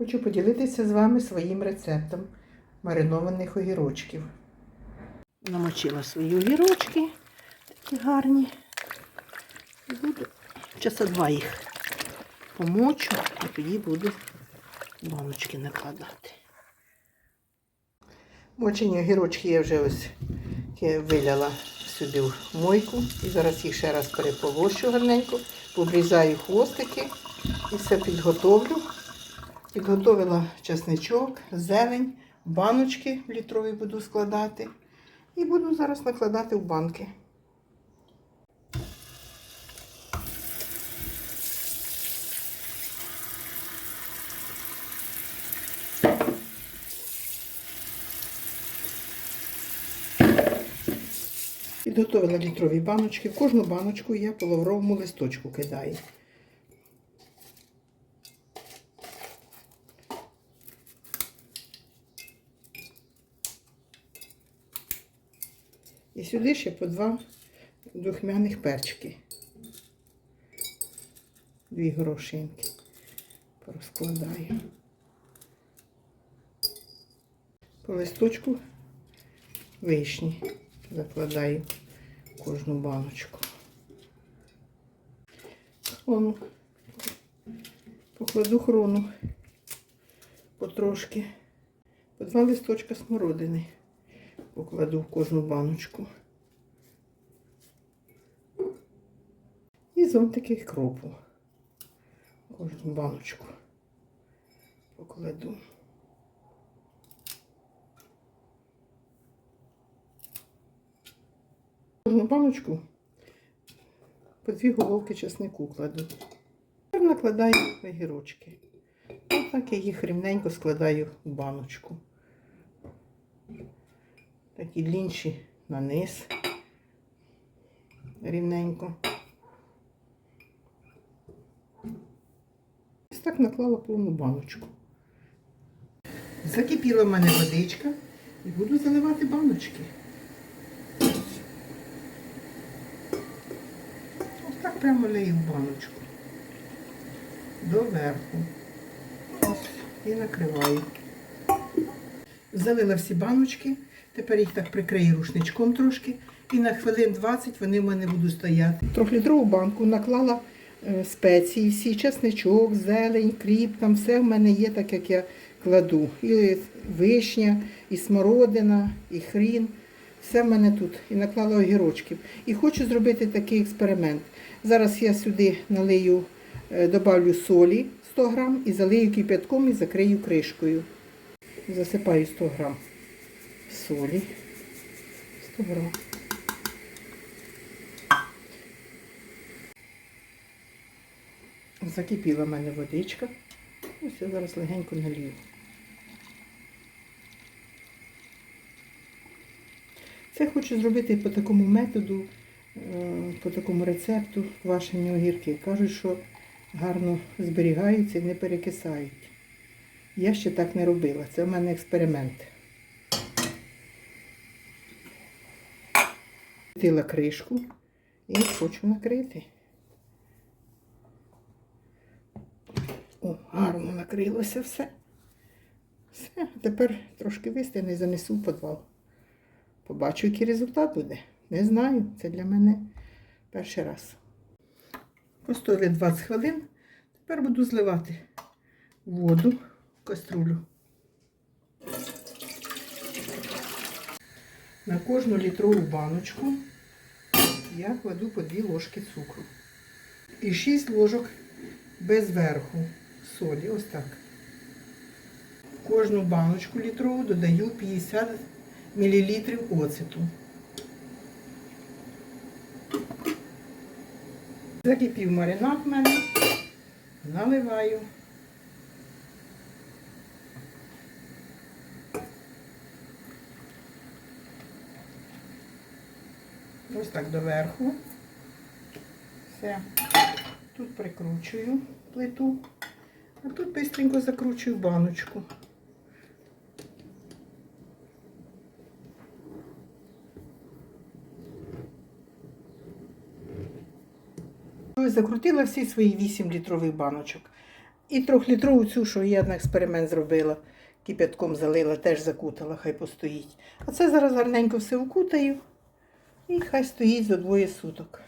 Хочу поділитися з вами своїм рецептом маринованих огірочків. Намочила свої огірочки, такі гарні. Буду часа два їх помочу, і тоді буду баночки накладати. Мочені огірочки я вже ось я виляла сюди в мойку. І зараз їх ще раз переполощу гарненько, обрізаю хвостики і все підготовлю. Підготовила чесничок, зелень, баночки в літрові буду складати. І буду зараз накладати в банки. Підготовила літрові баночки. В кожну баночку я по лавровому листочку кидаю. І сюди ще по два духмяних перчики. Дві горошинки порозкладаю. По листочку вишні закладаю кожну баночку. Хрону. Покладу хрону потрошки. По два листочка смородини покладу в кожну баночку. І зонтики кропу. Кожну баночку покладу. Кожну баночку по дві головки чеснику кладу. Тепер накладаю огірочки. Отак я їх рівненько складаю в баночку. Такі длінші на низ. Рівненько. Ось так наклала повну баночку. Закипіла в мене водичка і буду заливати баночки. Ось так прямо лию в баночку. Доверху. Ось, і накриваю. Залила всі баночки. Тепер їх так прикрию рушничком трошки. І на хвилин 20 вони в мене будуть стояти. Трьохлітрову банку наклала е, спеції, всі чесничок, зелень, кріп, там все в мене є так, як я кладу. І вишня, і смородина, і хрін. Все в мене тут. І наклала огірочків. І хочу зробити такий експеримент. Зараз я сюди налию, е, добавлю солі 100 грам і залию кип'ятком і закрию кришкою. Засипаю 100 грам солі. 100 грам. Закипіла в мене водичка. Ось я зараз легенько налью. Це хочу зробити по такому методу, е, по такому рецепту квашені огірки. Кажуть, що гарно зберігаються і не перекисають. Я ще так не робила. Це в мене експеримент. Відкрила кришку і хочу накрити. О, гарно накрилося все. Все, тепер трошки вистигне і занесу в підвал. Побачу, який результат буде. Не знаю, це для мене перший раз. Постояли 20 хвилин. Тепер буду зливати воду в каструлю. На кожну літрову баночку я кладу по 2 ложки цукру. І 6 ложок без верху солі. Ось так. Кожну баночку літрову додаю 50 мл оцету. Закипів маринад в мене, наливаю. Ось так доверху. Все. Тут прикручую плиту, а тут бистренько закручую баночку. Ось Закрутила всі свої 8 літрових баночок. І трьохлітрову цю, що я на експеримент зробила, кипятком залила, теж закутала, хай постоїть. А це зараз гарненько все укутаю і хай стоїть за двоє суток.